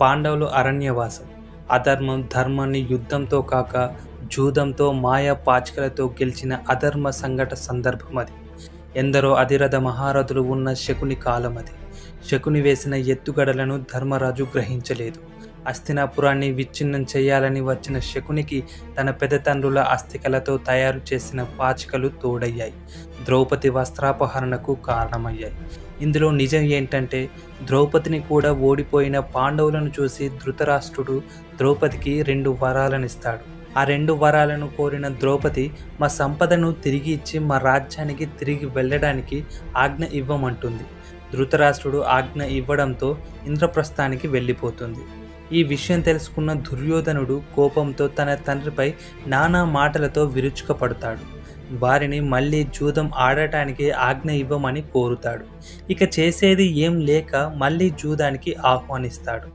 పాండవులు అరణ్యవాసం. అధర్మం ధర్మాన్ని యుద్ధంతో కాక జూదంతో మాయా పాచికలతో గెలిచిన అధర్మ సంఘట సందర్భం అది. ఎందరో అధిరథ మహారథులు ఉన్న శకుని కాలం అది శకుని వేసిన ఎత్తుగడలను ధర్మరాజు గ్రహించలేదు. అస్థినాపురాన్ని విచ్ఛిన్నం చేయాలని వచ్చిన శకునికి తన పెదతండ్రుల అస్థికలతో తయారు చేసిన పాచికలు తోడయ్యాయి. ద్రౌపది వస్త్రాపహరణకు కారణమయ్యాయి. ఇందులో నిజం ఏంటంటే ద్రౌపదిని కూడా ఓడిపోయిన పాండవులను చూసి ధృతరాష్ట్రుడు ద్రౌపదికి రెండు వరాలనిస్తాడు. ఆ రెండు వరాలను కోరిన ద్రౌపది మా సంపదను తిరిగి ఇచ్చి మా రాజ్యానికి తిరిగి వెళ్ళడానికి ఆజ్ఞ ఇవ్వమంటుంది. ధృతరాష్ట్రుడు ఆజ్ఞ ఇవ్వడంతో ఇంద్రప్రస్థానికి వెళ్ళిపోతుంది. ఈ విషయం తెలుసుకున్న దుర్యోధనుడు కోపంతో తన తండ్రిపై నానా మాటలతో విరుచుకపడతాడు. వారిని మళ్ళీ జూదం ఆడటానికి ఆజ్ఞ ఇవ్వమని కోరుతాడు. ఇక చేసేది ఏం లేక మళ్ళీ జూదానికి ఆహ్వానిస్తాడు.